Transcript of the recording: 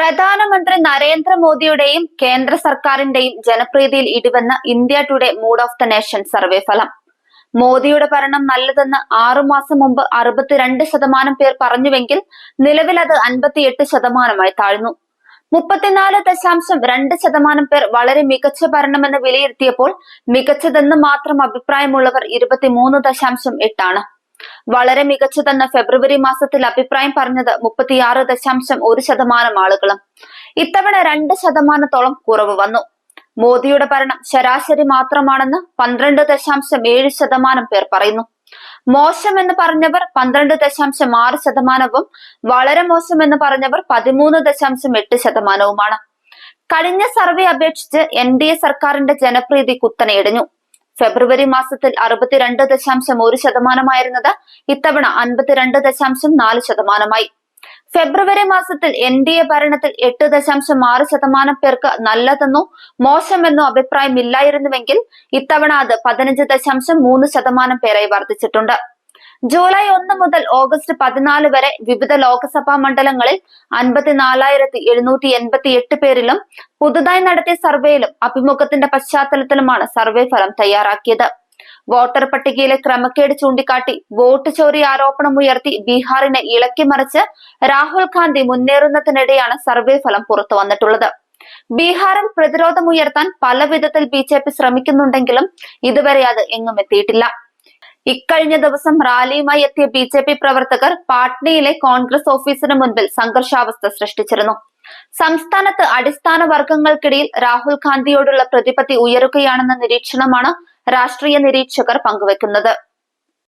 പ്രധാനമന്ത്രി നരേന്ദ്രമോദിയുടെയും കേന്ദ്ര സർക്കാരിന്റെയും ജനപ്രീതിയിൽ ഇടിവെന്ന India today mood of the nation survey ഫലം. മോദിയുടെ ഭരണം നല്ലതെന്ന് ആറുമാസം മുമ്പ് അറുപത്തിരണ്ട് ശതമാനം പേർ പറഞ്ഞുവെങ്കിൽ നിലവിൽ അത് അൻപത്തിയെട്ട് ശതമാനമായി താഴ്ന്നു. മുപ്പത്തിനാല് ദശാംശം രണ്ട് ശതമാനം പേർ വളരെ മികച്ച ഭരണമെന്ന് വിലയിരുത്തിയപ്പോൾ മികച്ചതെന്ന് മാത്രം അഭിപ്രായമുള്ളവർ ഇരുപത്തിമൂന്ന് ദശാംശം എട്ടാണ്. വളരെ മികച്ചതെന്ന് ഫെബ്രുവരി മാസത്തിൽ അഭിപ്രായം പറഞ്ഞത് മുപ്പത്തിയാറ് ദശാംശം ഒരു ശതമാനം ആളുകളും. ഇത്തവണ രണ്ട് ശതമാനത്തോളം കുറവ് വന്നു. മോദിയുടെ ഭരണം ശരാശരി മാത്രമാണെന്ന് പന്ത്രണ്ട് ദശാംശം ഏഴ് ശതമാനം പേർ പറയുന്നു. മോശം എന്ന് പറഞ്ഞവർ പന്ത്രണ്ട് ദശാംശം ആറ് ശതമാനവും വളരെ മോശം എന്ന് പറഞ്ഞവർ പതിമൂന്ന് ദശാംശം എട്ട് ശതമാനവുമാണ്. കഴിഞ്ഞ സർവേ അപേക്ഷിച്ച് എൻ ഡി എ സർക്കാരിന്റെ ജനപ്രീതി കുത്തനെ ഇടിഞ്ഞു. ഫെബ്രുവരി മാസത്തിൽ അറുപത്തിരണ്ട് ദശാംശം ഒരു ശതമാനമായിരുന്നത് ഇത്തവണ അൻപത്തിരണ്ട് ദശാംശം നാല് ശതമാനമായി. ഫെബ്രുവരി മാസത്തിൽ എൻ ഡി എ ഭരണത്തിൽ എട്ട് ദശാംശം ആറ് ശതമാനം പേർക്ക് നല്ലതെന്നോ മോശമെന്നോ അഭിപ്രായമില്ലായിരുന്നുവെങ്കിൽ ഇത്തവണ അത് പതിനഞ്ച് ദശാംശം മൂന്ന് ശതമാനം പേരായി വർദ്ധിച്ചിട്ടുണ്ട്. ജൂലൈ ഒന്ന് മുതൽ ഓഗസ്റ്റ് പതിനാല് വരെ വിവിധ ലോക്സഭാ മണ്ഡലങ്ങളിൽ അൻപത്തിനാലായിരത്തി എഴുന്നൂറ്റി എൺപത്തി എട്ട് പേരിലും പുതുതായി നടത്തിയ സർവേയിലും അഭിമുഖത്തിന്റെ പശ്ചാത്തലത്തിലുമാണ് സർവേ ഫലം തയ്യാറാക്കിയത്. വോട്ടർ പട്ടികയിലെ ക്രമക്കേട് ചൂണ്ടിക്കാട്ടി വോട്ട് ചോരി ആരോപണം ഉയർത്തി ബീഹാറിനെ ഇളക്കി മറിച്ച് രാഹുൽ ഗാന്ധി മുന്നേറുന്നതിനിടെയാണ് സർവേ ഫലം പുറത്തു വന്നിട്ടുള്ളത്. ബീഹാറിൽ പ്രതിരോധം ഉയർത്താൻ പല വിധത്തിൽ ബി ജെ പി ശ്രമിക്കുന്നുണ്ടെങ്കിലും ഇതുവരെ അത് എങ്ങും എത്തിയിട്ടില്ല. ഇക്കഴിഞ്ഞ ദിവസം റാലിയുമായി എത്തിയ ബി ജെ പി പ്രവർത്തകർ പാട്നയിലെ കോൺഗ്രസ് ഓഫീസിന് മുൻപിൽ സംഘർഷാവസ്ഥ സൃഷ്ടിച്ചിരുന്നു. സംസ്ഥാനത്ത് അടിസ്ഥാന വർഗങ്ങൾക്കിടയിൽ രാഹുൽ ഗാന്ധിയോടുള്ള പ്രതിപത്തി ഉയരുകയാണെന്ന നിരീക്ഷണമാണ് രാഷ്ട്രീയ നിരീക്ഷകർ പങ്കുവെക്കുന്നത്.